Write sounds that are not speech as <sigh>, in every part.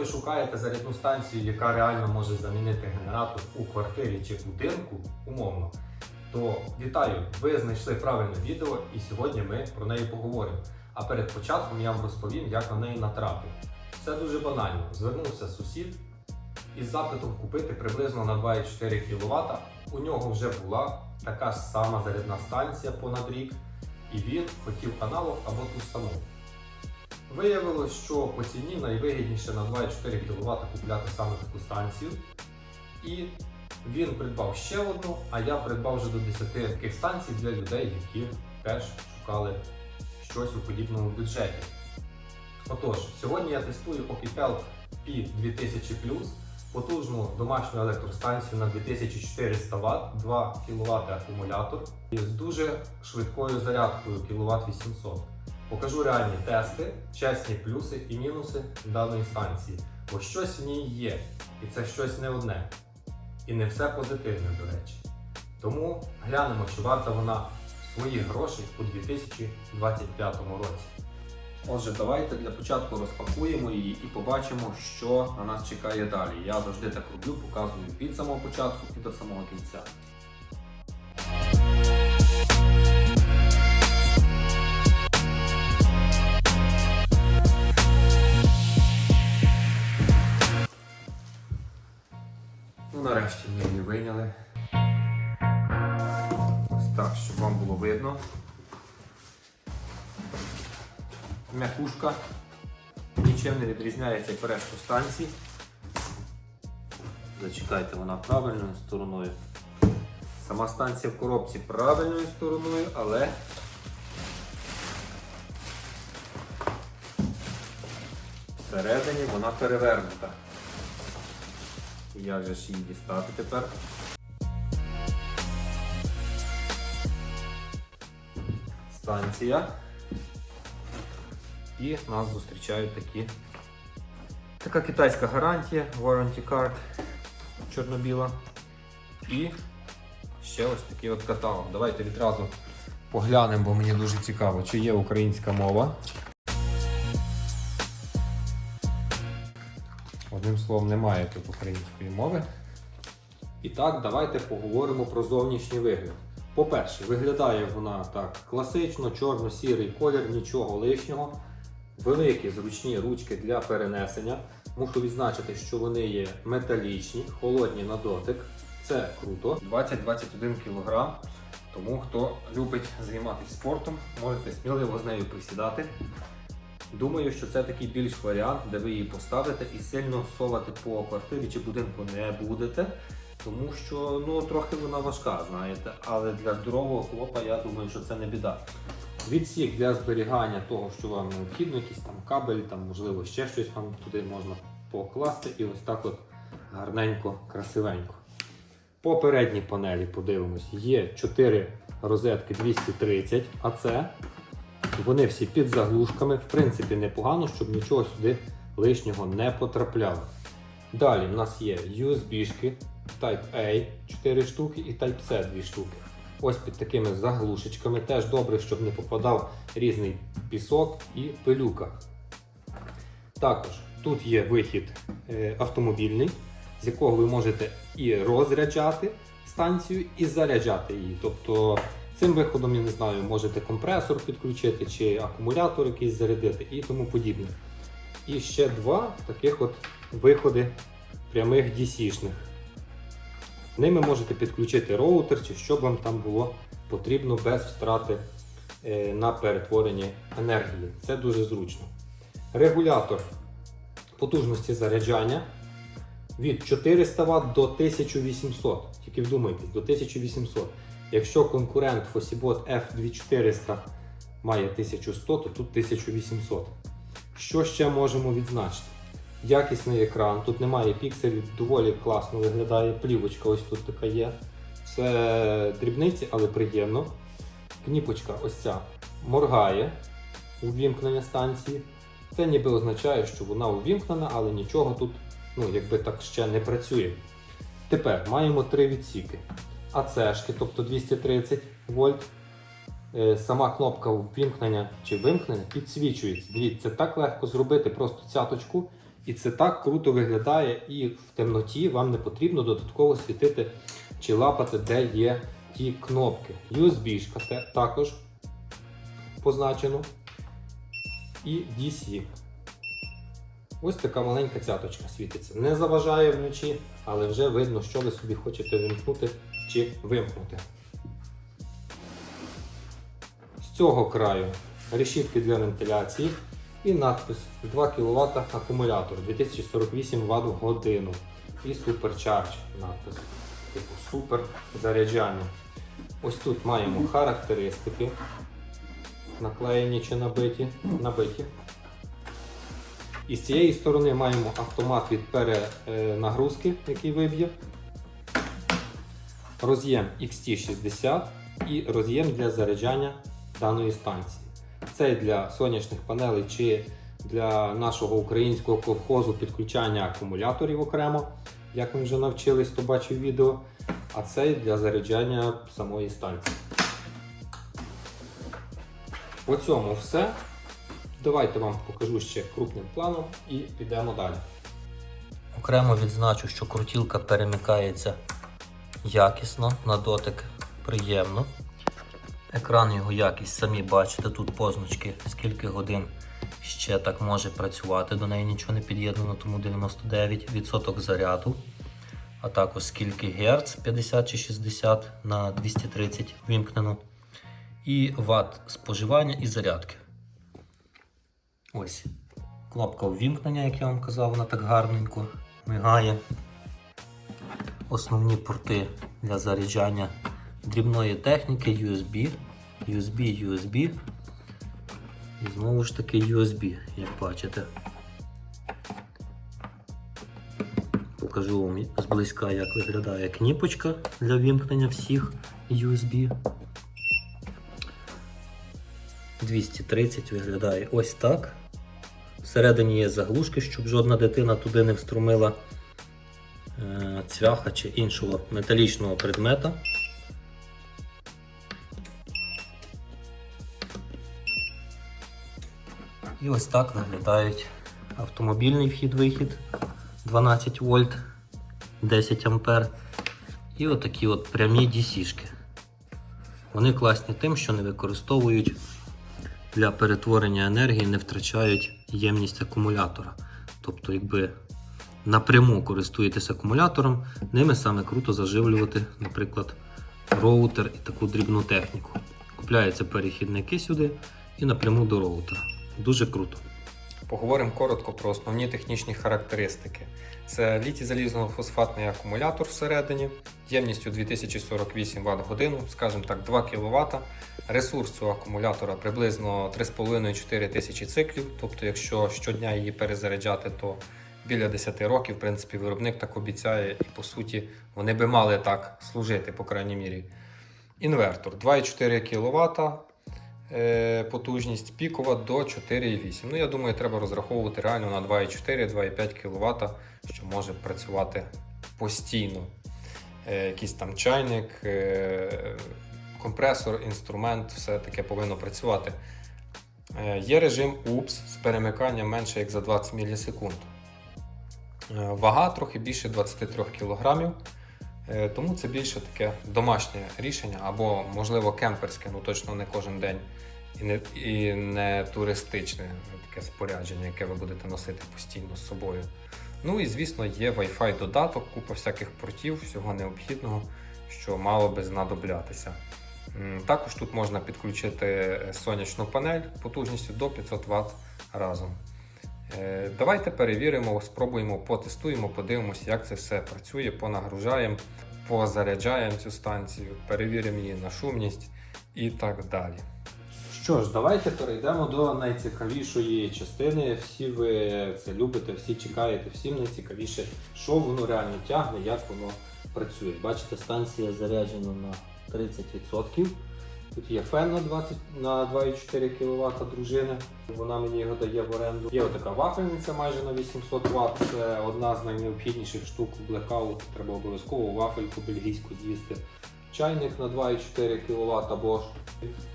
ви шукаєте зарядну станцію, яка реально може замінити генератор у квартирі чи будинку, умовно, то вітаю! Ви знайшли правильне відео і сьогодні ми про неї поговоримо. А перед початком я вам розповім, як на неї натрапив. Все дуже банально. Звернувся сусід із запитом купити приблизно на 2,4 кВт. У нього вже була така ж сама зарядна станція понад рік, і він хотів аналог або ту саму. Виявилось, що по ціні найвигідніше на 2,4 кВт купляти саме таку станцію. І він придбав ще одну, а я придбав вже до 10 таких станцій для людей, які теж шукали щось у подібному бюджеті. Отож, сьогодні я тестую Okitel P2000 потужну домашню електростанцію на 2400 Вт, 2 кВт акумулятор з дуже швидкою зарядкою кВт 800. Покажу реальні тести, чесні плюси і мінуси даної станції, бо щось в ній є, і це щось не одне. І не все позитивне, до речі. Тому глянемо, чи варта вона своїх грошей у 2025 році. Отже, давайте для початку розпакуємо її і побачимо, що на нас чекає далі. Я завжди так роблю, показую від самого початку і до самого кінця. Ну, нарешті ми її вийняли. Ось так, щоб вам було видно. М'якушка нічим не відрізняється як решту станцій. Зачекайте, вона правильною стороною. Сама станція в коробці правильною стороною, але всередині вона перевернута. Як же ж її дістати тепер? Станція. І нас зустрічають такі. Така китайська гарантія, warranty card чорно-біла. І ще ось такий от каталог. Давайте відразу поглянемо, бо мені дуже цікаво, чи є українська мова. Одним словом, немає тут української мови. І так, давайте поговоримо про зовнішній вигляд. По-перше, виглядає вона так класично, чорно-сірий колір, нічого лишнього. Великі зручні ручки для перенесення. Мушу відзначити, що вони є металічні, холодні на дотик. Це круто. 20-21 кг. Тому хто любить займатися спортом, можете сміливо з нею присідати. Думаю, що це такий більш варіант, де ви її поставите і сильно совати по квартирі чи будинку не будете. Тому що ну, трохи вона важка, знаєте, але для здорового хлопа я думаю, що це не біда. Відсік для зберігання того, що вам необхідно, якийсь там кабель, там, можливо, ще щось вам туди можна покласти і ось так от гарненько, красивенько. По передній панелі подивимось, є 4 розетки 230 АЦ. Вони всі під заглушками. В принципі, непогано, щоб нічого сюди лишнього не потрапляло. Далі в нас є USB-шки Type-A 4 штуки і Type-C 2 штуки. Ось під такими заглушечками. Теж добре, щоб не попадав різний пісок і пилюка. Також тут є вихід е, автомобільний, з якого ви можете і розряджати станцію, і заряджати її. Тобто цим виходом, я не знаю, можете компресор підключити чи акумулятор якийсь зарядити і тому подібне. І ще два таких от виходи прямих DC-шних. Ними можете підключити роутер чи що б вам там було потрібно без втрати е, на перетворенні енергії. Це дуже зручно. Регулятор потужності заряджання від 400 Вт до 1800. Тільки вдумайтесь, до 1800. Якщо конкурент Fosibot F2400 має 1100, то тут 1800. Що ще можемо відзначити? Якісний екран, тут немає пікселів, доволі класно виглядає. Плівочка ось тут така є. Це дрібниці, але приємно. Кніпочка ось ця моргає у вімкнення станції. Це ніби означає, що вона увімкнена, але нічого тут ну, якби так ще не працює. Тепер маємо три відсіки. АЦшки, тобто 230 вольт. Е, Сама кнопка ввімкнення чи вимкнення підсвічується. Дивіться, так легко зробити просто цяточку І це так круто виглядає, і в темноті вам не потрібно додатково світити чи лапати, де є ті кнопки. USB-шка також позначено. І DC. Ось така маленька цяточка світиться. Не заважає вночі, але вже видно, що ви собі хочете вимкнути чи вимкнути. З цього краю решітки для вентиляції і надпис 2 кВт акумулятор 2048 Вт в годину. І Supercharge надпис. Типу супер заряджання. Ось тут маємо характеристики. Наклеєні чи набиті. набиті. І з цієї сторони маємо автомат від перенагрузки, який виб'є. Роз'єм XT60 і роз'єм для заряджання даної станції. Це для сонячних панелей чи для нашого українського колхозу підключання акумуляторів окремо, як ми вже навчились, хто бачив відео. А це для заряджання самої станції. По цьому все. Давайте вам покажу ще крупним планом і підемо далі. Окремо відзначу, що крутілка перемикається якісно, на дотик приємно. Екран його якість, самі бачите, тут позначки, скільки годин ще так може працювати. До неї нічого не під'єднано, тому 99% заряду. А також скільки Гц 50 чи 60 на 230 вімкнено. І ватт споживання і зарядки. Ось кнопка ввімкнення, як я вам казав, вона так гарненько мигає. Основні порти для заряджання дрібної техніки USB, USB, USB. І знову ж таки USB, як бачите. Покажу вам зблизька, як виглядає кніпочка для вімкнення всіх USB. 230 виглядає ось так. Всередині є заглушки, щоб жодна дитина туди не вструмила цвяха чи іншого металічного предмета. І ось так виглядають автомобільний вхід-вихід 12 вольт, 10 ампер. І отакі от прямі DC-шки. Вони класні тим, що не використовують для перетворення енергії, не втрачають ємність акумулятора. Тобто, якби напряму користуєтесь акумулятором, ними саме круто заживлювати, наприклад, роутер і таку дрібну техніку. Купляються перехідники сюди і напряму до роутера. Дуже круто. Поговоримо коротко про основні технічні характеристики. Це літій залізно-фосфатний акумулятор всередині, ємністю 2048 Вт годину, скажімо так, 2 кВт. Ресурс цього акумулятора приблизно 3,5-4 тисячі циклів. Тобто, якщо щодня її перезаряджати, то біля 10 років, в принципі, виробник так обіцяє, і по суті вони би мали так служити, по крайній мірі. Інвертор 2,4 кВт. Е, потужність пікова до 4,8. Ну, я думаю, треба розраховувати реально на 2,4-2,5 кВт, що може працювати постійно. Е, Якийсь там чайник, е, компресор, інструмент, все таке повинно працювати. Е, Є режим UPS з перемиканням менше як за 20 мілісекунд. Е, Вага трохи більше 23 кг. Е, Тому це більше таке домашнє рішення або, можливо, кемперське, ну точно не кожен день, і не, і не туристичне таке спорядження, яке ви будете носити постійно з собою. Ну і звісно, є Wi-Fi додаток, купа всяких портів, всього необхідного, що мало би знадоблятися. Також тут можна підключити сонячну панель потужністю до 500 Вт разом. Е, Давайте перевіримо, спробуємо, потестуємо, подивимося, як це все працює, понагружаємо, позаряджаємо цю станцію, перевіримо її на шумність і так далі. Що ж, давайте перейдемо до найцікавішої частини. Всі ви це любите, всі чекаєте, всім найцікавіше, що воно реально тягне, як воно працює. Бачите, станція заряджена на 30%. Тут є фен на 20 на 2,4 кВт дружини. Вона мені його дає в оренду. Є отака вафельниця майже на 800 Вт. Це одна з найнеобхідніших штук Blackout. Треба обов'язково вафельку бельгійську з'їсти чайник на 2,4 кВт або ж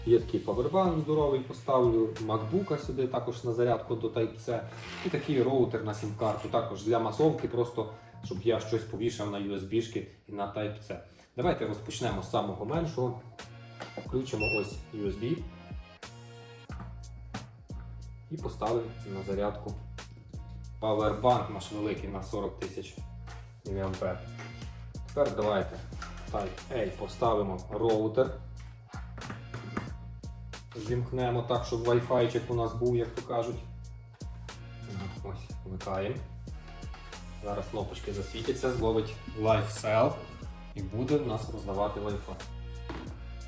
є такий павербанк здоровий, поставлю MacBook сюди також на зарядку до Type-C. І такий роутер на сім-карту, також для масовки, просто щоб я щось повішав на USB-шки і на Type-C. Давайте розпочнемо з самого меншого. Включимо ось USB і поставимо на зарядку Powerbank наш великий на 40 тисяч мА. Тепер давайте Type-A поставимо роутер. Зімкнемо так, щоб Wi-Fi у нас був, як то кажуть. Ось, вмикаємо. Зараз кнопочки засвітяться, зловить LiveCell і буде нас роздавати Wi-Fi.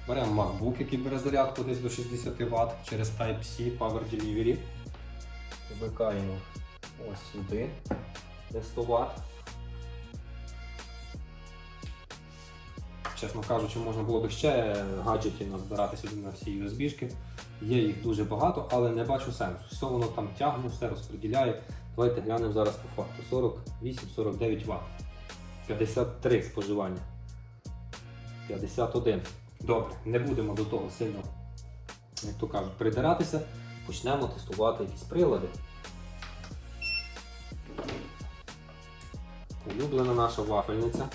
Беремо MacBook, який бере зарядку десь до 60 Вт через Type-C Power Delivery. Вмикаємо ось сюди, де 100 Вт. Чесно кажучи, можна було б ще гаджетів назбирати сюди на всі USB-шки. Є їх дуже багато, але не бачу сенсу. Все воно там тягне, все розподіляє. Давайте глянемо зараз по факту. 48-49 Вт. 53 споживання. 51. Добре, не будемо до того сильно, як то кажуть, придиратися. Почнемо тестувати якісь прилади. Улюблена наша вафельниця.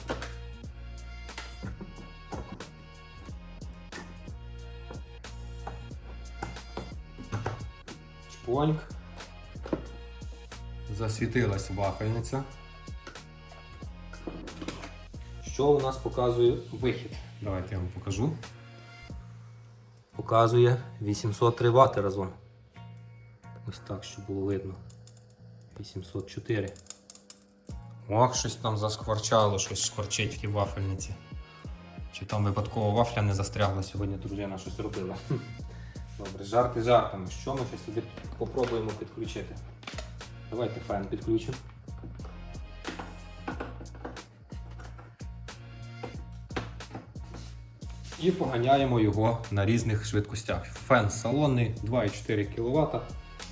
Чпоньк. Засвітилась вафельниця. Що у нас показує вихід? Давайте я вам покажу. Показує 803 Вт разом. Ось так, щоб було видно. 804. Ох, щось там заскворчало, щось шкварчить в тій вафельниці. Чи там випадково вафля не застрягла сьогодні, дружина щось робила. <laughs> Добре, жарти жартами. Що ми ще сюди попробуємо підключити? Давайте фен підключимо. І поганяємо його на різних швидкостях. Фен салонний 2,4 кВт.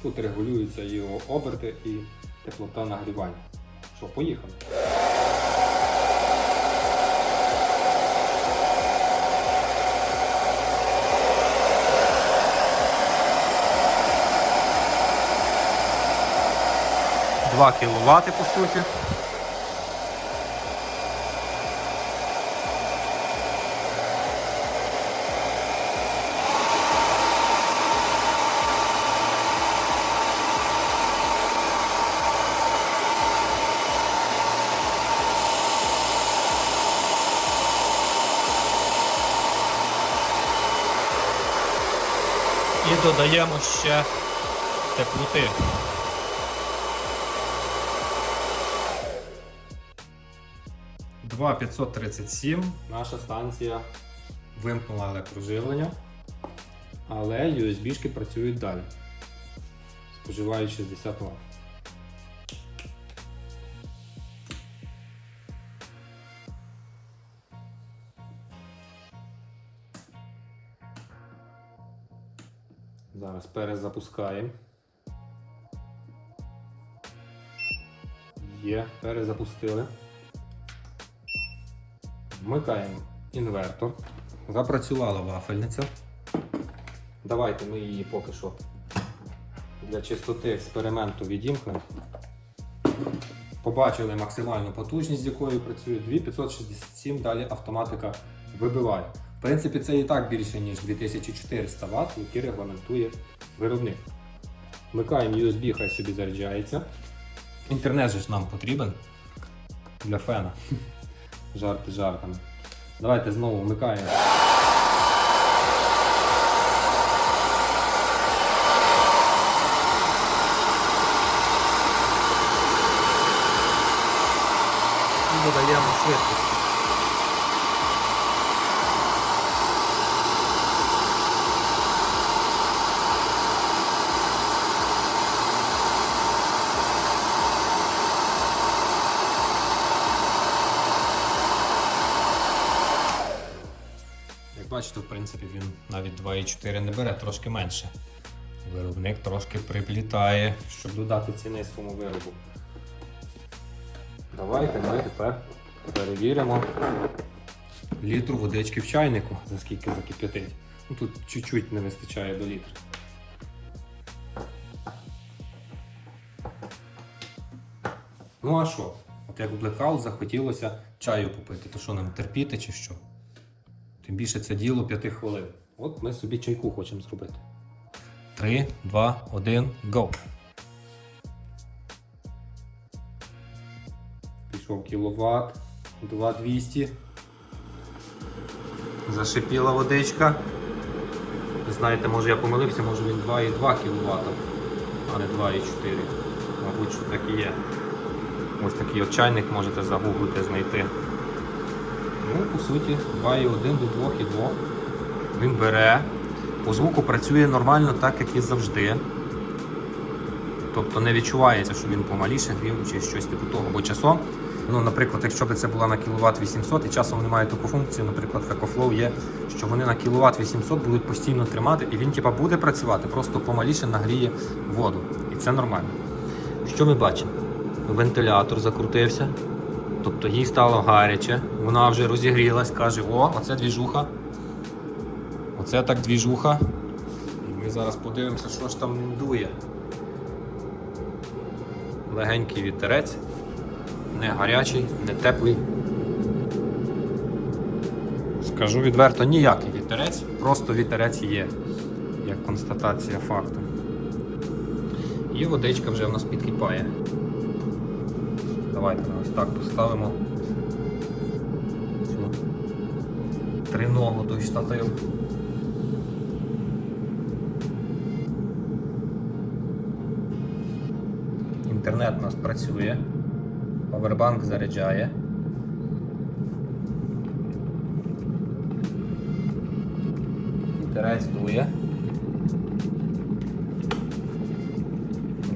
Тут регулюються його оберти і теплота нагрівання. Що, поїхали? Два кіловати по суті. І додаємо ще теплоти. Два 537. Наша станція вимкнула електроживлення, але USB-шки працюють далі. Споживають 60 Вт. Зараз перезапускаємо. Є, перезапустили. Вмикаємо інвертор. Запрацювала вафельниця. Давайте ми її поки що для чистоти експерименту відімкнемо. Побачили максимальну потужність, з якою працює 2567, далі автоматика вибиває. В принципі, це і так більше, ніж 2400 Вт, які регламентує виробник. Вмикаємо USB, хай собі заряджається. Інтернет же ж нам потрібен для фена. <laughs> Жарти жартами. Давайте знову вмикаємо. І додаємо швидкість. Як бачите, в принципі, він навіть 2,4 не бере, трошки менше. Виробник трошки приплітає, щоб додати ціни своєму виробу. Давайте ми тепер перевіримо літру водички в чайнику, за скільки закип'ятить. Ну, тут чуть-чуть не вистачає до літра. Ну а що? От як блекаут захотілося чаю попити, то що нам терпіти чи що? Тим більше це діло 5 хвилин. От ми собі чайку хочемо зробити. 3, 2, 1, go. Пішов кіловат, 2200. Зашипіла водичка. Ви знаєте, може я помилився, може він 2,2 кВт, а не 2,4. Мабуть, що так і є. Ось такий от чайник можете загуглити, знайти. Ну, по суті, 2,1 до 2,2. Він бере. По звуку працює нормально, так як і завжди. Тобто не відчувається, що він помаліше грів чи щось типу того. Бо часом, ну, наприклад, якщо б це була на кіловат 800 і часом вони мають таку функцію, наприклад, в EcoFlow є, що вони на кіловат 800 будуть постійно тримати, і він типа буде працювати, просто помаліше нагріє воду. І це нормально. Що ми бачимо? Вентилятор закрутився, тобто їй стало гаряче, вона вже розігрілась, каже, о, оце двіжуха. Оце так двіжуха. І ми зараз подивимося, що ж там дує. Легенький вітерець, не гарячий, не теплий. Скажу відверто, ніякий вітерець, просто вітерець є, як констатація факту. І водичка вже в нас підкипає. Давайте ось так поставимо триногу той штатив. Інтернет у нас працює, павербанк заряджає. Вітерець дує.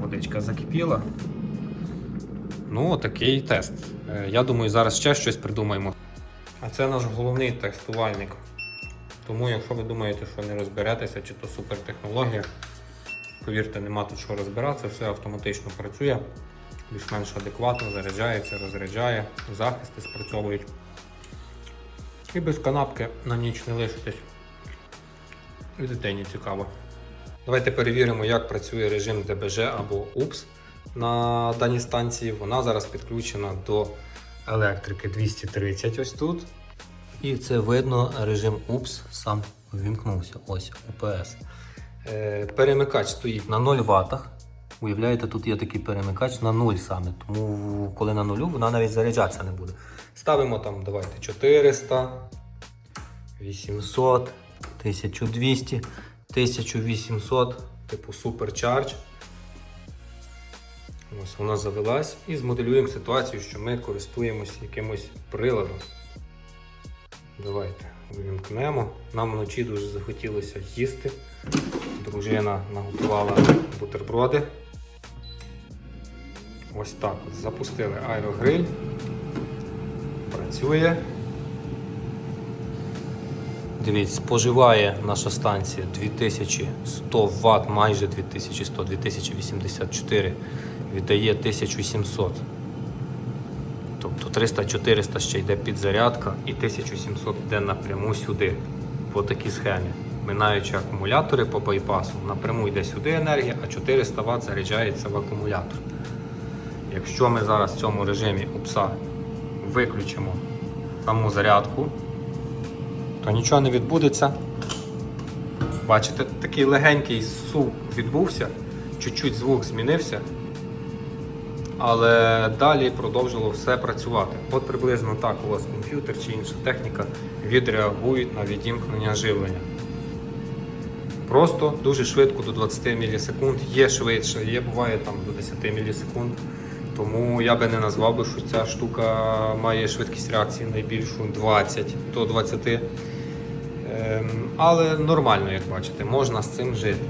Водичка закипіла. Ну, такий тест. Е, Я думаю, зараз ще щось придумаємо. Це наш головний тестувальник. Тому, якщо ви думаєте, що не розберетеся, чи то супертехнологія, повірте, нема тут що розбиратися, все автоматично працює, більш-менш адекватно, заряджається, розряджає, захисти спрацьовують. І без канапки на ніч не лишитесь. І дитині цікаво. Давайте перевіримо, як працює режим ДБЖ або УПС на даній станції. Вона зараз підключена до електрики 230 ось тут. І це видно, режим УПС сам ввімкнувся. Ось УПС. Е, Перемикач стоїть На 0 ватах. Уявляєте, тут є такий перемикач на 0 саме. Тому коли на нулю, вона навіть заряджатися не буде. Ставимо там, давайте 400, 800, 1200, 1800. типу суперчардж. Ось вона завелась і змоделюємо ситуацію, що ми користуємося якимось приладом. Давайте увімкнемо. Нам вночі дуже захотілося їсти. Дружина наготувала бутерброди. Ось так запустили аерогриль. Працює. Дивіться, споживає наша станція 2100 Вт, майже 2100, 2084, віддає 1700. Тобто 300-400 ще йде підзарядка і 1700 йде напряму сюди, по такій схемі. Минаючи акумулятори по байпасу, напряму йде сюди енергія, а 400 Вт заряджається в акумулятор. Якщо ми зараз в цьому режимі УПСа виключимо саму зарядку, то нічого не відбудеться. Бачите, такий легенький сув відбувся, чуть-чуть звук змінився, але далі продовжило все працювати. От приблизно так у вас комп'ютер чи інша техніка відреагують на відімкнення живлення. Просто дуже швидко до 20 мілісекунд, є швидше, є буває там до 10 мілісекунд. Тому я би не назвав би, що ця штука має швидкість реакції найбільшу 20 до 20. Ем, але нормально, як бачите, можна з цим жити.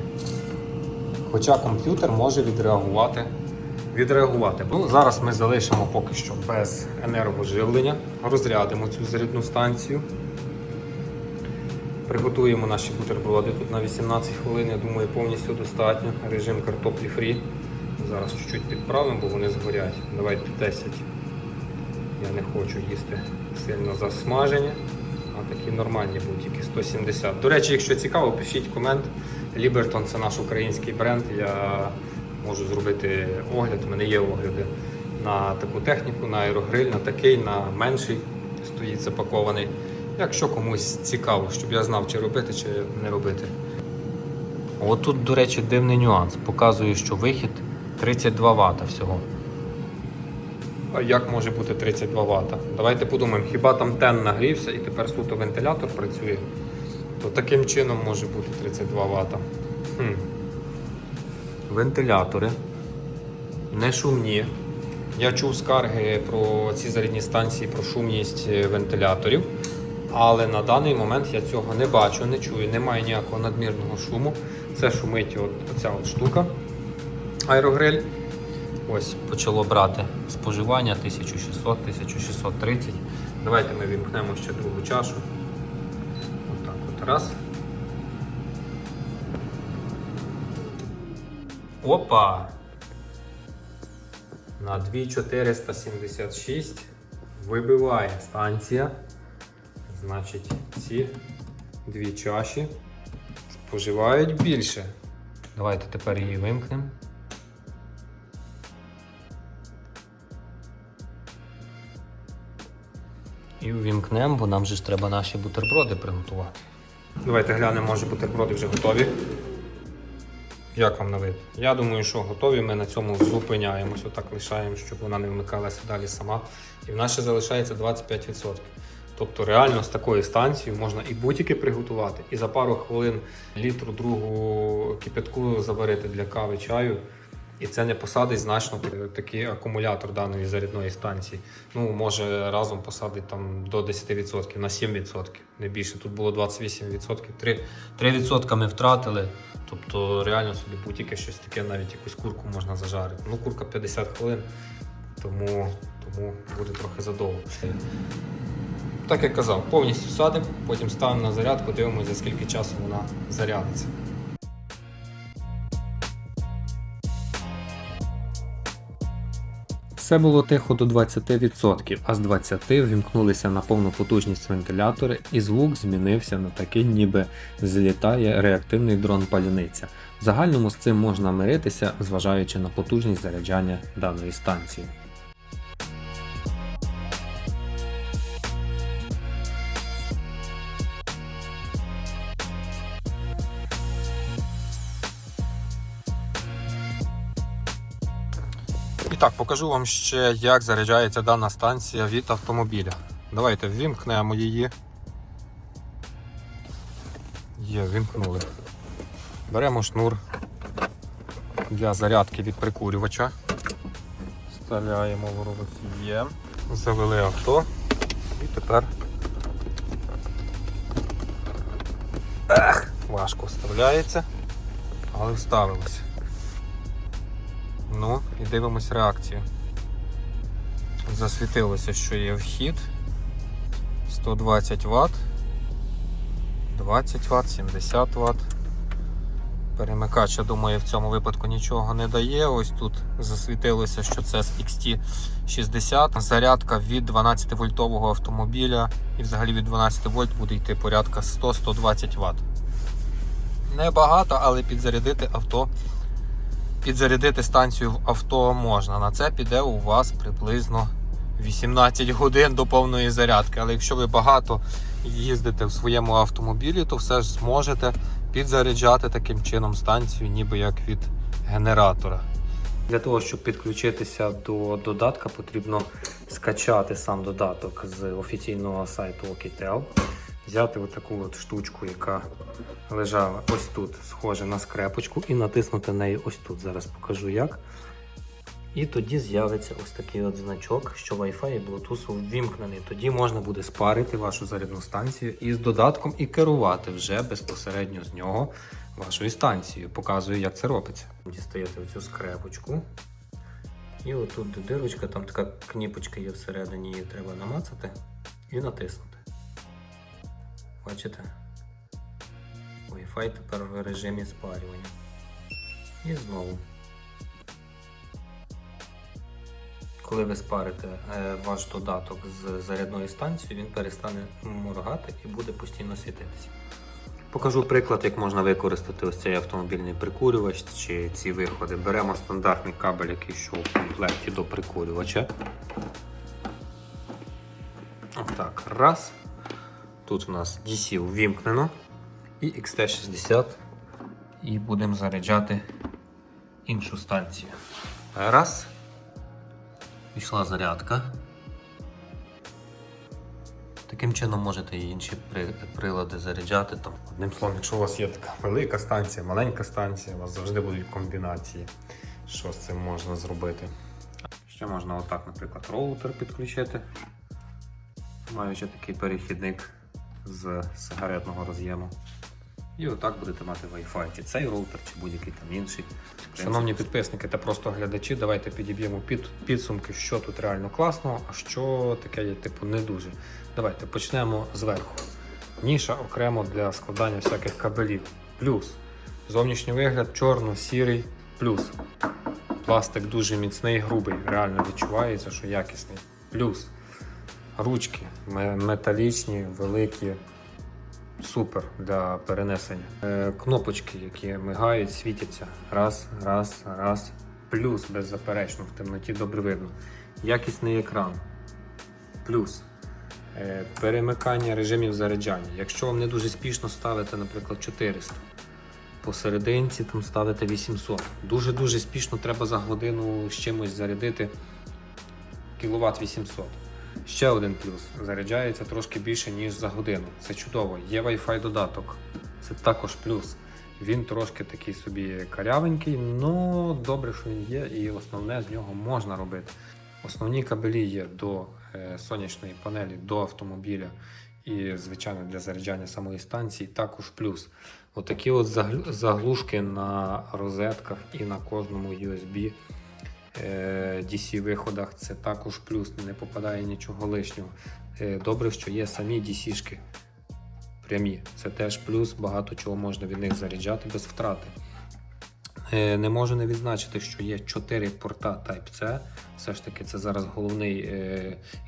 Хоча комп'ютер може відреагувати. Відреагувати. Ну, зараз ми залишимо поки що без енергоживлення, розрядимо цю зарядну станцію. Приготуємо наші бутерброди тут на 18 хвилин, я думаю, повністю достатньо. Режим картоплі фрі. Зараз чуть-чуть підправимо, бо вони згорять. Давайте 10. Я не хочу їсти сильно засмажені. А такі нормальні бутики 170. До речі, якщо цікаво, пишіть комент. Лібертон це наш український бренд. Я можу зробити огляд. У мене є огляди на таку техніку, на аерогриль, на такий, на менший стоїть запакований. Якщо комусь цікаво, щоб я знав, чи робити, чи не робити. От тут, до речі, дивний нюанс. Показує, що вихід 32 Вт всього. А як може бути 32 Вт? Давайте подумаємо, хіба там тен нагрівся і тепер суто вентилятор працює, то таким чином може бути 32 Вт. Хм. Вентилятори не шумні. Я чув скарги про ці зарядні станції, про шумність е, вентиляторів. Але на даний момент я цього не бачу, не чую, немає ніякого надмірного шуму. Це шумить от, оця от штука. Аерогриль. Ось почало брати споживання 1600-1630. Давайте ми вімкнемо ще другу чашу. Отак от раз. Опа! На 2476 вибиває станція. Значить, ці дві чаші споживають більше. Давайте тепер її вимкнемо. І увімкнемо, бо нам же ж треба наші бутерброди приготувати. Давайте глянемо, може бутерброди вже готові. Як вам на вид? Я думаю, що готові. Ми на цьому зупиняємось, отак лишаємо, щоб вона не вмикалася далі сама. І в нас ще залишається 25%. Тобто реально з такої станції можна і бутики приготувати, і за пару хвилин літру другу кипятку заварити для кави чаю. І це не посадить значно такий акумулятор даної зарядної станції. Ну, може разом посадить там до 10% на 7%, не більше. Тут було 28%. 3%, 3% ми втратили. Тобто реально собі бутики щось таке, навіть якусь курку можна зажарити. Ну, курка 50 хвилин, тому, тому буде трохи задовго. Так як казав, повністю садимо, потім ставимо на зарядку, дивимося, за скільки часу вона зарядиться. Все було тихо до 20%, а з 20% вімкнулися на повну потужність вентилятори, і звук змінився на такий, ніби злітає реактивний дрон паляниця. В загальному з цим можна миритися, зважаючи на потужність заряджання даної станції. Так, покажу вам ще, як заряджається дана станція від автомобіля. Давайте ввімкнемо її. Є, вімкнули. Беремо шнур для зарядки від прикурювача. Вставляємо в робот. Є. Завели авто. І тепер. Ех, важко вставляється, але вставилося. Ну, і дивимось реакцію. Засвітилося, що є вхід 120 Вт, 20 Вт, 70 Вт. Перемикач, я думаю, в цьому випадку нічого не дає. Ось тут засвітилося, що це з XT60. Зарядка від 12 вольтового автомобіля і взагалі від 12 вольт буде йти порядка 100-120 Вт. Небагато, але підзарядити авто підзарядити станцію в авто можна. На це піде у вас приблизно 18 годин до повної зарядки. Але якщо ви багато їздите в своєму автомобілі, то все ж зможете підзаряджати таким чином станцію, ніби як від генератора. Для того, щоб підключитися до додатка, потрібно скачати сам додаток з офіційного сайту Okitel, взяти отаку от штучку, яка лежала ось тут, схоже на скрепочку, і натиснути неї ось тут. Зараз покажу як. І тоді з'явиться ось такий от значок, що Wi-Fi і Bluetooth ввімкнений. Тоді можна буде спарити вашу зарядну станцію із додатком і керувати вже безпосередньо з нього вашою станцією. Показую, як це робиться. Дістаєте оцю скрепочку. І отут дирочка, там така кніпочка є всередині, її треба намацати і натиснути. Бачите? Wi-Fi тепер в режимі спарювання. І знову. коли ви спарите е, ваш додаток з зарядною станцією, він перестане моргати і буде постійно світитися. Покажу приклад, як можна використати ось цей автомобільний прикурювач чи ці виходи. Беремо стандартний кабель, який йшов в комплекті до прикурювача. Отак, раз. Тут у нас DC увімкнено і XT60. І будемо заряджати іншу станцію. Раз. Пішла зарядка. Таким чином можете і інші прилади заряджати. Там. Одним словом, якщо у вас є така велика станція, маленька станція, у вас завжди будуть комбінації, що з цим можна зробити. Ще можна отак, наприклад, роутер підключити, маючи такий перехідник з сигаретного роз'єму. І отак будете мати Wi-Fi, чи цей роутер, чи будь-який там інший. Шановні підписники та просто глядачі, давайте підіб'ємо під, підсумки, що тут реально класно, а що таке є типу не дуже. Давайте почнемо зверху. Ніша окремо для складання всяких кабелів. Плюс. Зовнішній вигляд чорно-сірий, плюс. Пластик дуже міцний, грубий, реально відчувається, що якісний. Плюс. Ручки металічні, великі, супер для перенесення. Е, кнопочки, які мигають, світяться. Раз, раз, раз. Плюс, беззаперечно, в темноті добре видно. Якісний екран. Плюс. Е, перемикання режимів заряджання. Якщо вам не дуже спішно ставити, наприклад, 400. Посерединці там ставите 800. Дуже-дуже спішно треба за годину з чимось зарядити кіловат 800. Ще один плюс. Заряджається трошки більше, ніж за годину. Це чудово. Є Wi-Fi додаток. Це також плюс. Він трошки такий собі карявенький, але добре, що він є, і основне з нього можна робити. Основні кабелі є до е, сонячної панелі, до автомобіля і, звичайно, для заряджання самої станції також плюс. Отакі от заглушки на розетках і на кожному USB е, DC виходах це також плюс, не попадає нічого лишнього. Е, Добре, що є самі DC-шки прямі. Це теж плюс, багато чого можна від них заряджати без втрати. Е, Не можу не відзначити, що є 4 порта Type-C. Все ж таки, це зараз головний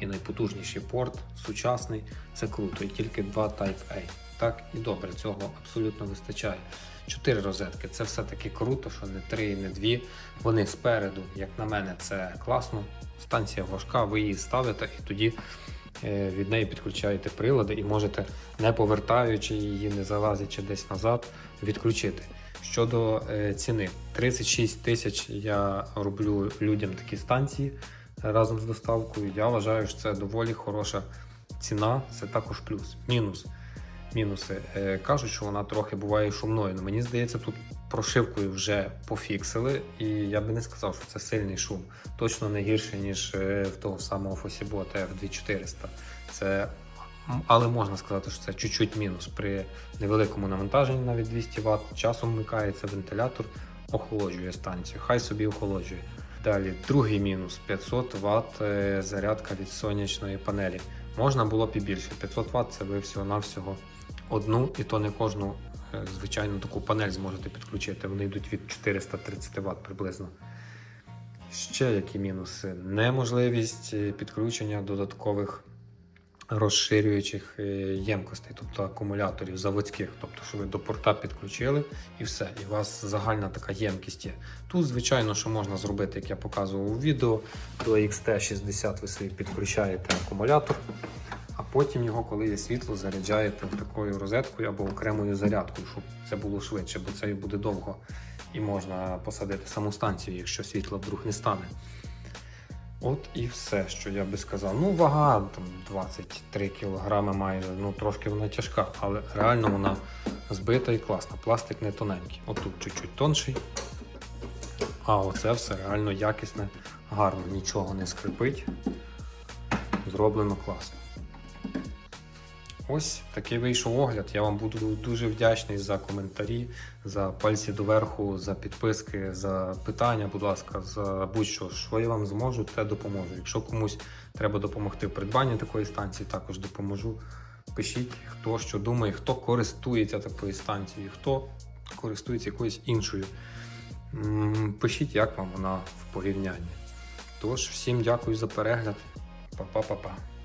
і найпотужніший порт, сучасний. Це круто. І тільки два Type-A. Так і добре, цього абсолютно вистачає. Чотири розетки це все-таки круто, що не три не дві. Вони спереду, як на мене, це класно. Станція важка, ви її ставите і тоді е, від неї підключаєте прилади і можете, не повертаючи її, не залазячи десь назад, відключити. Щодо е, ціни, 36 тисяч я роблю людям такі станції разом з доставкою. Я вважаю, що це доволі хороша ціна. Це також плюс. Мінус. Мінуси. Е, кажуть, що вона трохи буває шумною. але мені здається, тут прошивкою вже пофіксили, і я би не сказав, що це сильний шум. Точно не гірше, ніж е, в того самого Фосібота F2400. Це, але можна сказати, що це чуть-чуть мінус. При невеликому навантаженні, навіть 200 Вт, часом вмикається вентилятор, охолоджує станцію. Хай собі охолоджує. Далі, другий мінус 500 Вт е, зарядка від сонячної панелі. Можна було б і більше. 500 Вт це ви всього-навсього одну, і то не кожну е, звичайну таку панель зможете підключити. Вони йдуть від 430 Вт приблизно. Ще які мінуси? Неможливість е, підключення додаткових розширюючих е, ємкостей, тобто акумуляторів заводських, тобто, що ви до порта підключили і все, і у вас загальна така ємкість є. Тут, звичайно, що можна зробити, як я показував у відео, до XT60 ви собі підключаєте акумулятор, потім його, коли є світло, заряджаєте такою розеткою або окремою зарядкою, щоб це було швидше, бо це буде довго і можна посадити саму станцію, якщо світла вдруг не стане. От і все, що я би сказав. Ну, вага там 23 кг майже, ну трошки вона тяжка, але реально вона збита і класна. Пластик не тоненький. Отут чуть-чуть тонший. А оце все реально якісне, гарно, нічого не скрипить. Зроблено класно. Ось такий вийшов огляд. Я вам буду дуже вдячний за коментарі, за пальці доверху, за підписки, за питання, будь ласка, за будь-що, що я вам зможу, те допоможу. Якщо комусь треба допомогти в придбанні такої станції, також допоможу. Пишіть, хто що думає, хто користується такою станцією, хто користується якоюсь іншою. Пишіть, як вам вона в порівнянні. Тож, всім дякую за перегляд. Па-па-па-па.